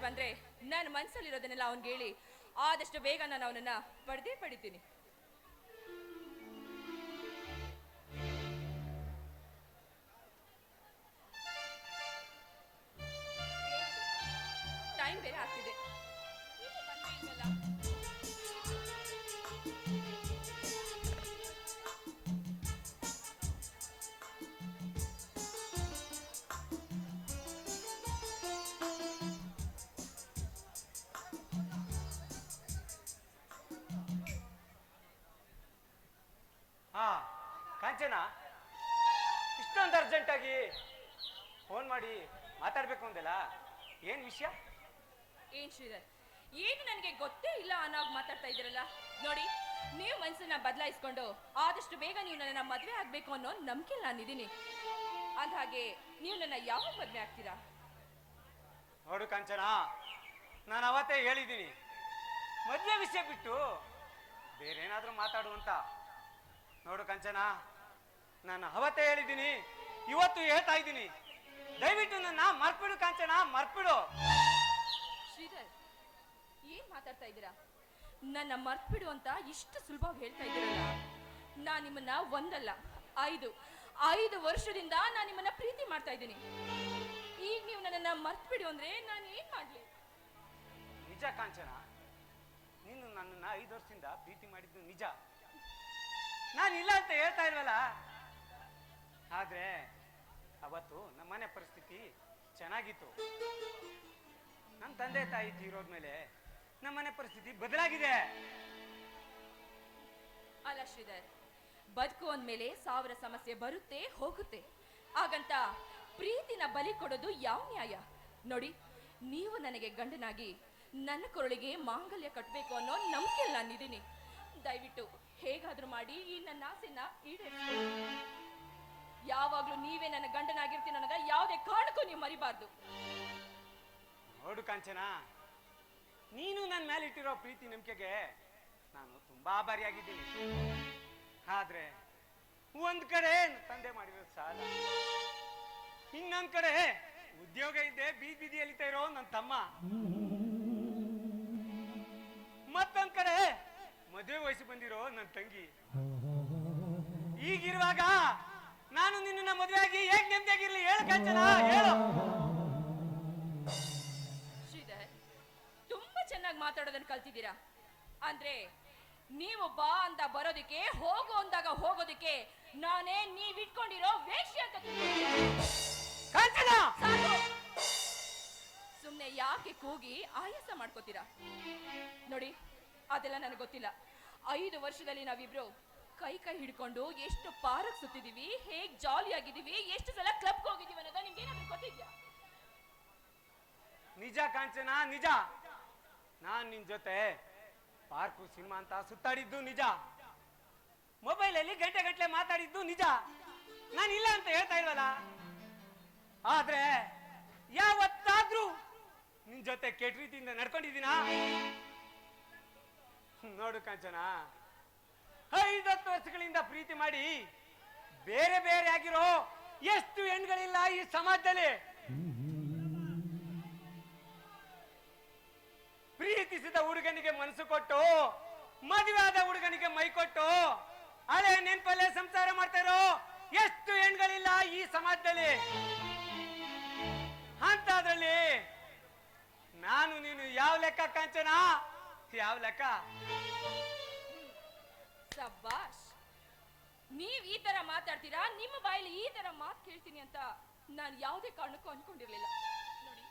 ಬಂದ್ರೆ ನನ್ನ ಮನಸ್ಸಲ್ಲಿರೋದನ್ನೆಲ್ಲ ಅವ್ನಿಗೆ ಹೇಳಿ ಆದಷ್ಟು ಬೇಗ ನಾನು ಅವನನ್ನ ಪಡೆದೇ ಪಡಿತೀನಿ. ಕಾಂಚನ ಇಷ್ಟೊಂದು ಅರ್ಜೆಂಟಾಗಿ ಫೋನ್ ಮಾಡಿ ಮಾತಾಡ್ಬೇಕು ಅಂದಲ್ಲ ಏನ್ ವಿಷಯ? ಏನ್ ಶ್ರೀಧರ್ ಏನು ನನಗೆ ಗೊತ್ತೇ ಇಲ್ಲ ಅನ್ನೋಗ್ ಮಾತಾಡ್ತಾ ಇದ್ದೀರಲ್ಲ? ನೋಡಿ ನೀವು ಮನಸ್ಸನ್ನ ಬದಲಾಯಿಸ್ಕೊಂಡು ಆದಷ್ಟು ಬೇಗ ನೀವು ನನ್ನ ಮದುವೆ ಆಗಬೇಕು ಅನ್ನೋ ನಂಬಿಕೆ ನಾನಿದ್ದೀನಿ ಅಂದ್ಹಾಗೆ ನೀವು ನನ್ನ ಯಾವಾಗ ಮದುವೆ ಆಗ್ತೀರಾ? ನೋಡು ಕಾಂಚನ ನಾನು ಅವತ್ತೇ ಹೇಳಿದ್ದೀನಿ. ಮದುವೆ ವಿಷಯ ಬಿಟ್ಟು ಬೇರೆ ಏನಾದರೂ ಮಾತಾಡು ಅಂತ. ನೋಡು ಕಾಂಚನ ನಾನು ಅವತ್ತೇ ಹೇಳಿದ್ದೀನಿ ಇವತ್ತು ಹೇಳ್ತಾ ಇದ್ದೀನಿ. ದಯವಿಟ್ಟು ನನ್ನ ಮರ್ಪಿಡು ಕಾಂಚನ ಮರ್ಪಿಡು ಶ್ರೀಧರ್ ಏನ್ ಮಾತಾಡ್ತಾ ಇದ್ದೀರಾ? ನನ್ನ ಮರ್ತ್ಬಿಡು ಅಂತ ಇಷ್ಟು ಸುಲಭವಾಗಿ ಹೇಳ್ತಾ ಇದ್ದೀರಲ್ಲ. ನಾ ನಿಮ್ಮನ್ನ ಒಂದಲ್ಲ ಐದು. ಐದು ವರ್ಷದಿಂದ ನಾನು ನಿಮ್ಮನ್ನ ಪ್ರೀತಿ ಮಾಡ್ತಾ ಇದ್ದೀನಿ. ಈಗ ನೀವು ನನ್ನನ್ನ ಮರ್ತ್ಬಿಡು ಅಂದ್ರೆ ನಾನು ಏನ್ ಮಾಡ್ಲಿ? ನಿಜ ಕಾಂಚನ ನೀನು ನನ್ನನ್ನ ಐದು ವರ್ಷದಿಂದ ಪ್ರೀತಿ ಮಾಡಿದ್ದು ನಿಜ. ನಾನು ಇಲ್ಲ ಅಂತ ಹೇಳ್ತಾ ಇಲ್ವಲ್ಲ? ಆದ್ರೆ ಅವತ್ತು ನಮ್ಮನೆ ಪರಿಸ್ಥಿತಿ ಚೆನ್ನಾಗಿತ್ತು. ನಮ್ಮ ತಂದೆ ತಾಯಿ ತೀರೋದ್ಮೇಲೆ ನಮ್ಮನೆ ಪರಿಸ್ಥಿತಿ ಬದಲಾಗಿದೆ. ಅಲ್ಲ ಶ್ರೀಧರ್ ಬದುಕು ಅಂದ್ಮೇಲೆ ಸಾವಿರ ಸಮಸ್ಯೆ ಬರುತ್ತೆ, ಹೋಗುತ್ತೆ. ಹಾಗಂತ ಪ್ರೀತಿನ ಬಲಿ ಕೊಡೋದು ಯಾವ ನ್ಯಾಯ? ನೋಡಿ, ನೀವು ನನಗೆ ಗಂಡನಾಗಿ ನನ್ನ ಕೊರಳಿಗೆ ಮಾಂಗಲ್ಯ ಕಟ್ಟಬೇಕು ಅನ್ನೋ ನಂಬಿಕೆ ನಾನಿದ್ದೀನಿ ದಯವಿಟ್ಟು ಹೇಗಾದ್ರೂ ಮಾಡಿ ಈ ನನ್ನ ಆಸೆನ ಈಡೇರಿಸಿ ಯಾವಾಗ್ಲೂ ನೀವೇ ನನ್ನ ಗಂಡನಾಗಿರ್ತೀನಿ ಅನ್ನೋದ ಯಾವುದೇ ಕಾರಣಕ್ಕೂ ನೀವು ಮರಿಬಾರ್ದು. ನೋಡು ಕಾಂಚನ, ನೀನು ನನ್ನ ಮೇಲೆ ಇಟ್ಟಿರೋ ಪ್ರೀತಿ ನಂಬಿಕೆಗೆ ನಾನು ತುಂಬಾ ಆಭಾರಿಯಾಗಿದ್ದೀನಿ. ಆದ್ರೆ ಒಂದ್ ಕಡೆ ತಂದೆ ಮಾಡಿರೋ ಸಾಲ, ಇನ್ನೊಂದ್ ಕಡೆ ಉದ್ಯೋಗ ಇದ್ದೆ ಬೀದಿ ಬೀದಿ ಎಲಿತಾ ಇರೋ ನನ್ನ ತಮ್ಮ, ಮತ್ತೊಂದ್ ಕಡೆ ಮದುವೆ ವಯಸ್ಸು ಬಂದಿರೋ ನನ್ನ ತಂಗಿ. ಈಗಿರುವಾಗ ನಾನು ನಿನ್ನ ಮದುವೆ ಆಗಿ ಹೇಗ್ ನೆಮ್ಮದಿಯಾಗಿರ್ಲಿ? ಹೇಳು ಕಾಂಚನ ಹೇಳು. ಶ್ರೀಧರ್ ತುಂಬಾ ಚೆನ್ನಾಗಿ ಮಾತಾಡೋದನ್ನ ಕಲ್ತಿದ್ದೀರಾ? ಅಂದ್ರೆ ನೀವು ಬಾ ಅಂತ ಬರೋದಕ್ಕೆ ಹೋಗು ಅಂದಾಗ ಹೋಗೋದಕ್ಕೆ ನಾನೇ ನೀವ್ ಇಟ್ಕೊಂಡಿರೋ ವೇಷ್ಯ ಅಂತ. ಕಾಂಚನ! ಸಾಕು. ಸುಮ್ನೆ ಯಾಕೆ ಕೂಗಿ ಆಯಾಸ ಮಾಡ್ಕೋತೀರಾ? ನೋಡಿ ಅದೆಲ್ಲ ನನಗೆ ಗೊತ್ತಿಲ್ಲ. ಐದು ವರ್ಷದಲ್ಲಿ ನಾವಿಬ್ರು ಕೈ ಕೈ ಹಿಡ್ಕೊಂಡು ಎಷ್ಟು ಪಾರ್ಕ್ ಸುತ್ತಿದೀವಿ, ಹೇಗ್ ಜಾಲಿ ಆಗಿದೀವಿ ಎಷ್ಟು ಸಲ ಕ್ಲಬ್ ಹೋಗಿದೀವಿ ಅನ್ನೋದ ನಿಮ್ಗೆ ಏನಾದ್ರು ಗೊತ್ತಿದ್ಯಾ? ನಿಜ ಕಾಂಚನ, ನಿಜ. ನಾನ್ ನಿನ್ ಜೊತೆ ಪಾರ್ಕು ಸಿನಿಮಾ ಅಂತ ಸುತ್ತಾಡಿದ್ದು ನಿಜ. ಮೊಬೈಲಲ್ಲಿ ಗಂಟೆ ಗಂಟೆ ಮಾತಾಡಿದ್ದು ನಿಜ. ನಾನು ಇಲ್ಲ ಅಂತ ಹೇಳ್ತಾ ಇಲ್ವಲ್ಲ? ಆದ್ರೆ ಯಾವತ್ತಾದ್ರೂ ನಿನ್ ಜೊತೆ ಕೆಟ್ಟ ರೀತಿಯಿಂದ ನಡ್ಕೊಂಡಿದ್ದೀನಾ ನೋಡು ಕಾಂಚನ. ಐದತ್ತು ವರ್ಷಗಳಿಂದ ಪ್ರೀತಿ ಮಾಡಿ ಬೇರೆ ಬೇರೆ ಆಗಿರೋ ಎಷ್ಟು ಹೆಣ್ಗಳಿಲ್ಲ ಈ ಸಮಾಜದಲ್ಲಿ. ಪ್ರೀತಿಸಿದ ಹುಡುಗನಿಗೆ ಮನಸ್ಸು ಕೊಟ್ಟು, ಮದುವೆಯಾದ ಹುಡುಗನಿಗೆ ಮೈ ಕೊಟ್ಟು ಹಳೆ ನೆನ್ಪಲ್ಲೇ ಸಂಸಾರ ಮಾಡ್ತಾರೋ ಎಷ್ಟು ಹೆಣ್ಗಳಿಲ್ಲ ಈ ಸಮಾಜದಲ್ಲಿ. ಅಂತದ್ರಲ್ಲಿ ನಾನು ನೀನು ಯಾವ ಲೆಕ್ಕ ಕಾಂಚನ? ಯಾವ ಲೆಕ್ಕ? ಸಬ್ಬಾಷ್ ನೀವ್ ಈ ತರ ಮಾತಾಡ್ತೀರಾ? ನಿಮ್ಮ ಬಾಯಲ್ಲಿ ಈ ತರ ಮಾತು ಕೇಳ್ತೀನಿ ಅಂತ ನಾನು ಯಾವುದೇ ಕಾರಣಕ್ಕೂ ಅನ್ಕೊಂಡಿರ್ಲಿಲ್ಲ. ನೋಡಿ,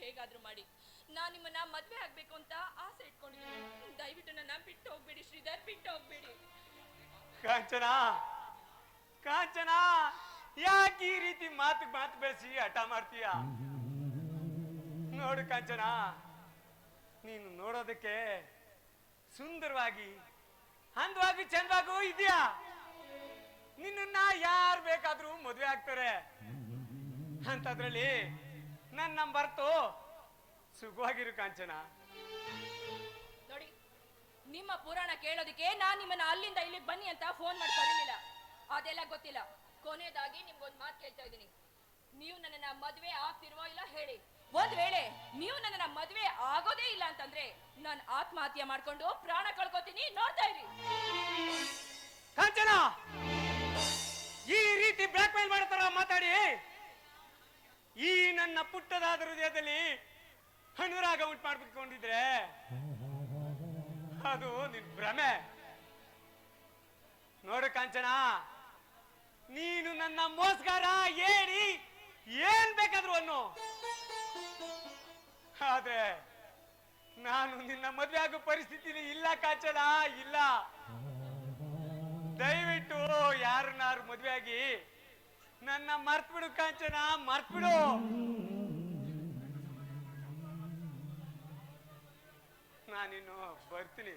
ಹೇಗಾದ್ರೂ ಮಾಡಿ. ನಾನು ನಿಮ್ಮನ್ನ ಮದ್ವೆ ಆಗ್ಬೇಕು ಅಂತ ಆಸೆ ಇಟ್ಕೊಂಡಿದ್ದೀನಿ. ದಯವಿಟ್ಟು ನನ್ನ ಬಿಟ್ಟು ಹೋಗ್ಬೇಡಿ, ಶ್ರೀಧರ್. ಬಿಟ್ಟು ಹೋಗ್ಬೇಡಿ. ಕಾಂಚನಾ! ಕಾಂಚನಾ! ಯಾಕೆ ಈ ರೀತಿ ಮಾತು ಮಾತು ಬೆಳೆಸಿ ಹಠ ಮಾಡ್ತೀಯ? ನೋಡು ಕಾಂಚನಾ, ನೀನು ನೋಡೋದಕ್ಕೆ ಸುಂದರವಾಗಿ ಅಂದವಾಗಿ ಚಂದವಾಗೂ ಇದೆಯಾ? ನಿನ್ನ ಯಾರು ಬೇಕಾದ್ರೂ ಮದುವೆ ಆಗ್ತಾರೆ. ಅಂತದ್ರಲ್ಲಿ ನನ್ನ ನಂಬರ್ತು ಸುಖವಾಗಿರು ಕಾಂಚನ. ನೋಡಿ, ನಿಮ್ಮ ಪುರಾಣ ಕೇಳೋದಕ್ಕೆ ನಾನ್ ನಿಮ್ಮನ್ನ ಅಲ್ಲಿಂದ ಇಲ್ಲಿಗೆ ಬನ್ನಿ ಅಂತ ಫೋನ್ ಮಾಡಿ ಇರಲಿಲ್ಲ ಅದೆಲ್ಲ ಗೊತ್ತಿಲ್ಲ. ಕೊನೆಯದಾಗಿ ನಿಮ್ಗೊಂದು ಮಾತು ಕೇಳ್ತಾ ಇದ್ದೀನಿ. ನೀವು ನನ್ನನ್ನ ಮದುವೆ ಆಗ್ತಿರುವ ಇಲ್ಲ ಹೇಳಿ. ಒಂದ್ ವೇಳೆ ನೀವು ನಾನು ಆತ್ಮಹತ್ಯೆ ಮಾಡ್ಕೊಂಡು ಪ್ರಾಣ ಕಳ್ಕೊತೀನಿ ನೋಡ್ತಾ ಇರಿ. ಕಾಂಚನ! ಈ ರೀತಿ ಬ್ಲಾಕ್ ಮೇಲ್ ಮಾಡ್ತಾರ ಮಾತಾಡಿ. ಈ ನನ್ನ ಪುಟ್ಟದಾದ ಹೃದಯದಲ್ಲಿ ಅನುರಾಗ ಉಂಟು ಮಾಡ್ಬಿಟ್ಕೊಂಡಿದ್ರೆ ಅದು ನಿನ್ ಭ್ರಮೆ. ನೋಡು ಕಾಂಚನ, ನೀನು ನನ್ನ ಮೋಸ್ಗಾರ ಹೇಳಿ ಏನ್ ಬೇಕಾದ್ರು ಅನ್ನು. ಆದ್ರೆ ನಾನು ನಿನ್ನ ಮದ್ವೆ ಆಗೋ ಪರಿಸ್ಥಿತಿ ಇಲ್ಲ ಕಾಂಚನ ಇಲ್ಲ. ದಯವಿಟ್ಟು ಯಾರನ್ನಾರು ಮದ್ವೆ ಆಗಿ ನನ್ನ ಮರ್ತ್ಬಿಡು ಕಾಂಚನ, ಮರ್ತ್ಬಿಡು. ನಾನಿನ್ನು ಬರ್ತೀನಿ.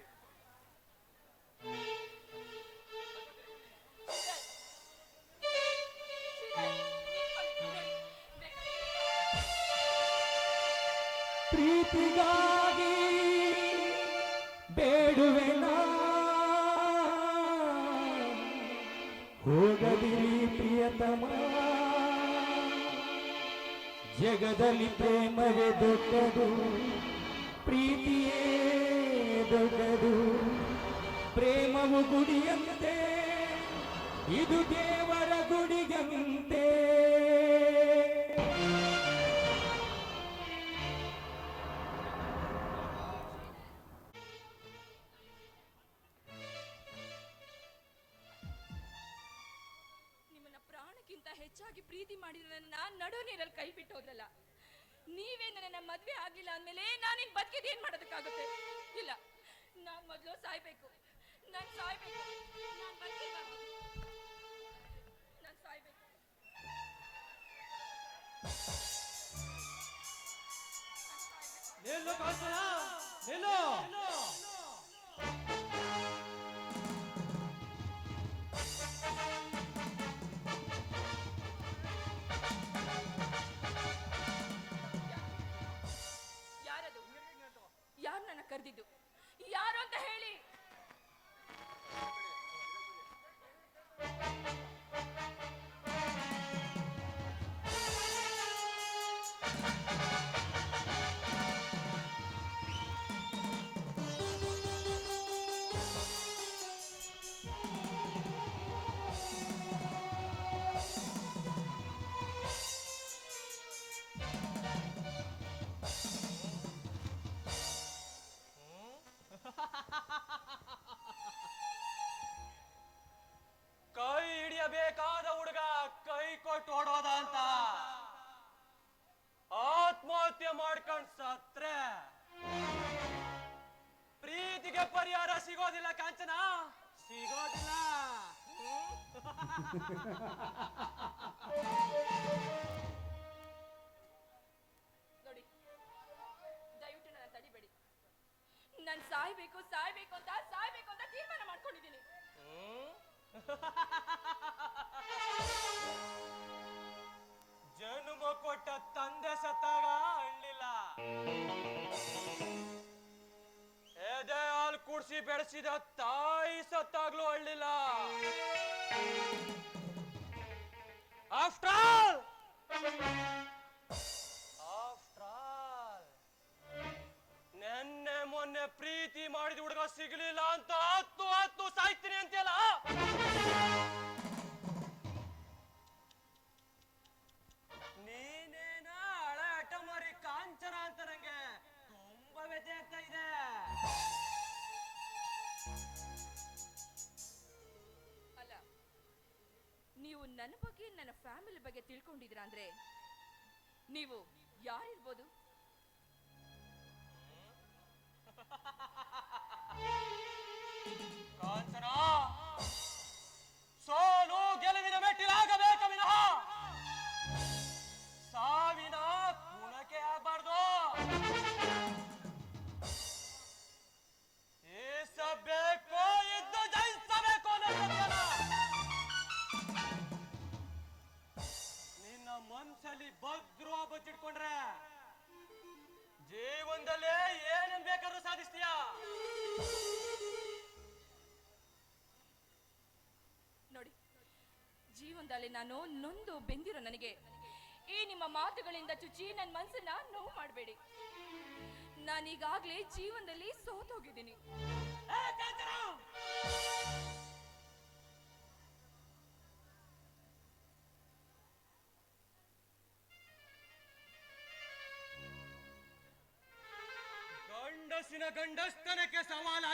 ಪ್ರೀತಿಗಾಗಿ ಬೇಡುವೆನ ಹೋಗದಿರಿ ಪ್ರಿಯತಮ. ಜಗದಲ್ಲಿ ಪ್ರೇಮವೇ ದೊಡ್ಡದು ಪ್ರೀತಿಯೇ ದೊಡ್ಡದು. ಪ್ರೇಮವು ಗುಡಿಯಂತೆ ಇದು ದೇವರ ಗುಡಿಗಂತೆ. ನನ್ನ ನಡು ನೀರಲ್ಲಿ ಕೈ ಬಿಟ್ಟು ಹೋದ್ರಲ್ಲ ನೀವೇ ನನ್ನ ಮದ್ವೆ ಆಗಿಲ್ಲ ಅಂದ್ಮೇಲೆ ನಾನು ಇನ್ ಬದುಕಿದ್ ಏನ್ ಮಾಡೋದಕ್ಕಾಗುತ್ತೆ? ಇಲ್ಲ, ನಾನ್ ಮೊದಲು ಸಾಯ್ಬೇಕು, ನಾನ್ ಸಾಯ್ಬೇಕು, ನಾನು ಬದುಕಿರ್ಬಾರ್ದು ಸಾಯ್ಬೇಕು. ನಿಲ್ಲು ನಿಲ್ಲು. ಕೊಟ್ಟು ಓಡೋದ ಅಂತ. ಆತ್ಮಹತ್ಯೆ ಮಾಡ್ಕೊಂಡ್ ಸತ್ರೆ. ಪ್ರೀತಿಗೆ ಪರಿಹಾರ ಸಿಗೋದಿಲ್ಲ ಕಾಂಚನ? ಸಿಗೋದಿಲ್ಲ. ನೋಡಿ, ದಯವಿಟ್ಟು ನನ್ನ ತಡಿಬೇಡಿ. ನಾನು ಸಾಯ್ಬೇಕು ಸಾಯ್ಬೇಕು ಅಂತ ಸಾಯ್ಬೇಕು ಅಂತ ತೀರ್ಮಾನ ಮಾಡ್ಕೊಂಡಿದ್ದೀನಿ. ಸತ್ತಾಗ ಅಳ್ಳಿಲ್ಲ. ಎದೆ ಹಾಲು ಕುಡಿಸಿ ಬೆಳೆಸಿದ ತಾಯಿ ಸತ್ತಾಗ್ಲೂ ಅಳ್ಳಿಲ್ಲ. ಆಫ್ಟರ್ ಆಲ್ ಆಫ್ಟರ್ ಆಲ್ ನೆನ್ನೆ ಮೊನ್ನೆ ಪ್ರೀತಿ ಮಾಡಿದ ಹುಡುಗ ಸಿಗ್ಲಿಲ್ಲ ಅಂತ ತಿಳ್ಕೊಂಡಿದ್ದೀರಾ ಅಂದ್ರೆ ನೀವು ಯಾರಿರ್ಬೋದು? ಕಾಂಚನ ಜೀವನದಲ್ಲಿ ನಾನು ನೊಂದು ಬೆಂದಿರೋ ನನಗೆ. ಈ ನಿಮ್ಮ ಮಾತುಗಳಿಂದ ಚುಚ್ಚಿ ನನ್ನ ಮನಸ್ಸನ್ನ ನೋವು ಮಾಡಬೇಡಿ. ನಾನೀಗಾಗಲೇ ಜೀವನದಲ್ಲಿ ಸೋತೋಗಿದ್ದೀನಿ. ಗಂಡಸಿನ ಗಂಡಸ್ತನಕ್ಕೆ ಸವಾಲ್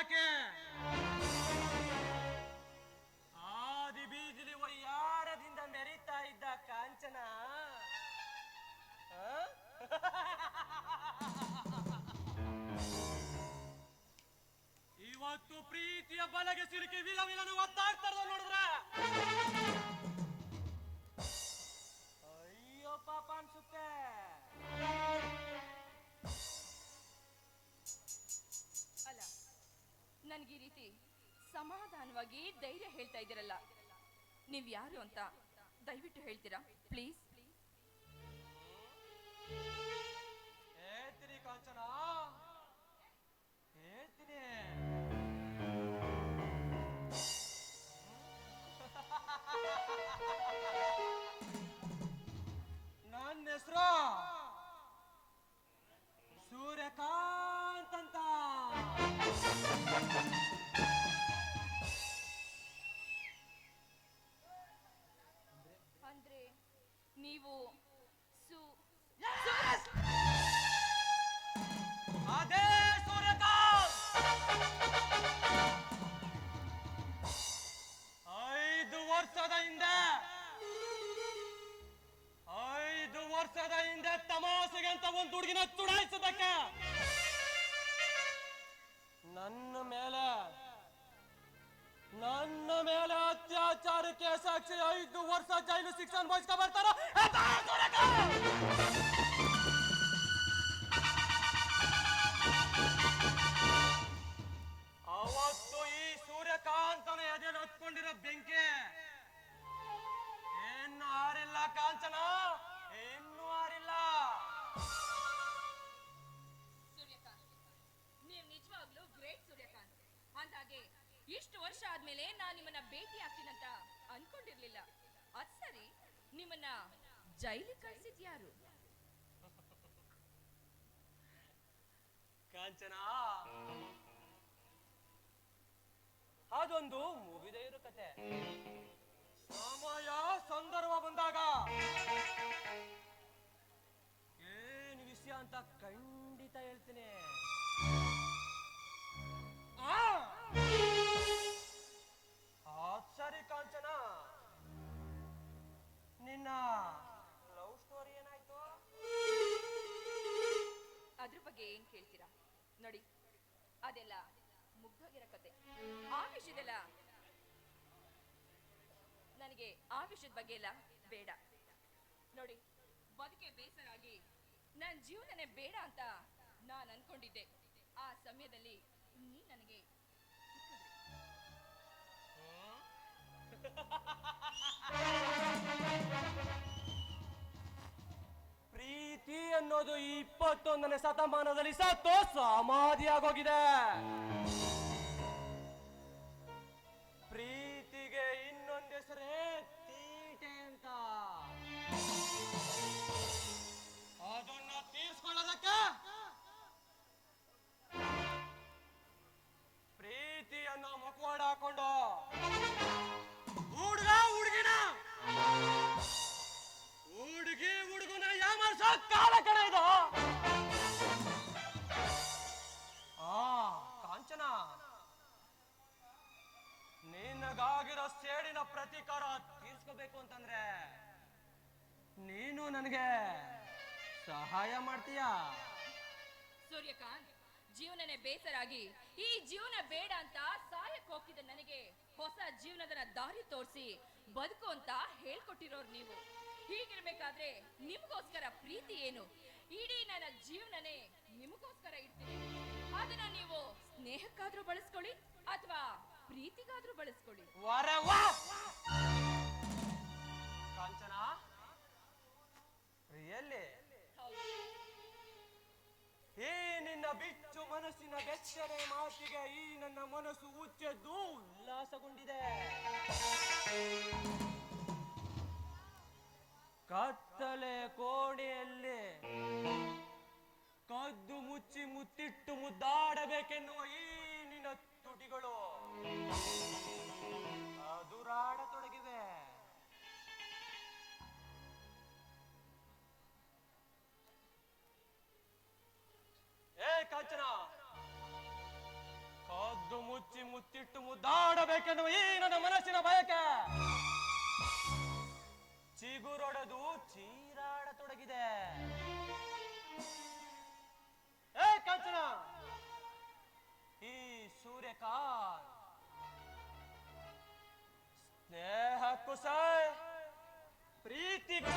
ಬಲಗೆ ಸಿಲುಕಿ ವಿಲ ವಿಲನ ಒತ್ತಾಡ್ತಾರ ನೋಡಿದ್ರ. ಅಯ್ಯೋ ಪಾಪ ಅನ್ಸುತ್ತೆ. ಅಲ್ಲ, ನನ್ಗೆ ಈ ರೀತಿ ಸಮಾಧಾನವಾಗಿ ಧೈರ್ಯ ಹೇಳ್ತಾ ಇದ್ದೀರಲ್ಲ. ನೀವ್ ಯಾರು ಅಂತ ದಯವಿಟ್ಟು ಹೇಳ್ತೀರಾ, ಪ್ಲೀಸ್? ಹೇಳ್ತೀನಿ ಹೆಸರು ಸೂರ್ಯಕಾಂತ್ ನನ್ನ ಮೇಲೆ ನನ್ನ ಮೇಲೆ ಅತ್ಯಾಚಾರ ಕೇಸ್ ಹಾಕ್ಸಿ ಐದು ವರ್ಷ ಜೈಲು ಶಿಕ್ಷೆ ಅನುಭವಿಸ್ಕೊ ಬರ್ತಾರ ಅವತ್ತು ಈ ಸೂರ್ಯಕಾಂತನ ಎದೆಯಲ್ಲಿ ಹೊತ್ಕೊಂಡಿರೋ ಬೆಂಕಿ ಇನ್ನು ಆರಿಲ್ಲ ಕಾಂಚನ ಅಂದಾಗೆ ಇಷ್ಟು ವರ್ಷ ಆದ್ಮೇಲೆ ನಾನು ನಿಮ್ಮನ್ನ ಭೇಟಿ ಆಗ್ತೀನಂತ ಅನ್ಕೊಂಡಿರ್ಲಿಲ್ಲ. ಅದ್ ಸರಿ, ನಿಮ್ಮನ್ನ ಜೈಲಿ ಕಳ್ಸಿದ್ ಯಾರು? ಕಾಂಚನಾ! ಅದೊಂದು ಮುಗಿದೇ ಇರೋ ಕತೆ. ಸಮಯ ಸಂದರ್ಭ ಬಂದಾಗ ಏನ್ ವಿಷಯ ಅಂತ ಖಂಡಿತ ಹೇಳ್ತೀನಿ. ಆ ಬಗ್ಗೆ ಬೇಡ. ನೋಡಿ, ಬದುಕೆ ಬೇಸರಾಗಿ ನನ್ನ ಜೀವನನೇ ಬೇಡ ಅಂತ ನಾನು ಅನ್ಕೊಂಡಿದ್ದೆ. ಆ ಸಮಯದಲ್ಲಿ ನೀ ನನಗೆ ಪ್ರೀತಿ ಅನ್ನೋದು ಇಪ್ಪತ್ತೊಂದನೇ ಶತಮಾನದಲ್ಲಿ ಸತ್ತು ಸಮಾಧಿಯಾಗೋಗಿದೆ. ಸೂರ್ಯಕಾಂತ್ ಜೀವನನೇ ಬೇಸರಾಗಿ, ಈ ಜೀವನ ಬೇಡ ಅಂತ ಸಾಯಕ್ ಹೋಗ್ತಿದ್ದ ನನಗೆ ಹೊಸ ಜೀವನದ ದಾರಿ ತೋರಿಸಿ ಬದುಕು ಅಂತ ಹೇಳ್ಕೊಟ್ಟಿರೋರು ನೀವು. ಹೀಗಿರ್ಬೇಕಾದ್ರೆ ನಿಮ್ಗೋಸ್ಕರ ಪ್ರೀತಿ ಏನು? ಇಡೀ ನನ್ನ ಜೀವನನೇ ನಿಮಗೋಸ್ಕರ ಇಡ್ತೀನಿ. ಅದನ್ನ ನೀವು ಸ್ನೇಹಕ್ಕಾದ್ರೂ ಬಳಸ್ಕೊಳ್ಳಿ ಅಥವಾ ಪ್ರೀತಿಗಾದ್ರೂ ಬಳಸ್ಕೊಳ್ಳಿ. ಕಾಂಚನ? ರಿಯಲ್ಲಿ? ಬಿಚ್ಚು, ಮನಸ್ಸಿನ ಬೆಚ್ಚನೆ ಮಾತಿಗೆ ಈ ನನ್ನ ಮನಸ್ಸು ಉಚ್ಚೆದ್ದು ಉಲ್ಲಾಸಗೊಂಡಿದೆ. ಕತ್ತಲೆ ಕೋಣೆಯಲ್ಲಿ ಕದ್ದು ಮುಚ್ಚಿ ಮುತ್ತಿಟ್ಟು ಮುದ್ದಾಡಬೇಕೆನ್ನುವ ಈ ನಿನ್ನ ತುಟಿಗಳು. ಅದುರಾಡತೊಡಗಿವೆ ಏ ಕಾಂಚನ ಕದ್ದು ಮುಚ್ಚಿ ಮುತ್ತಿಟ್ಟು ಮುದ್ದಾಡಬೇಕೆನ್ನುವ ಈ ನನ್ನ ಮನಸ್ಸಿನ ಬಯಕೆ. ಚಿಗುರೊಡೆದು ಚೀರಾಡತೊಡಗಿದೆ. ಏ ಕಂಚನ! ಈ ಸೂರ್ಯಕಾಂತ್ ಸ್ನೇಹಕ್ಕೂ ಸೈ ಪ್ರೀತಿಗೂ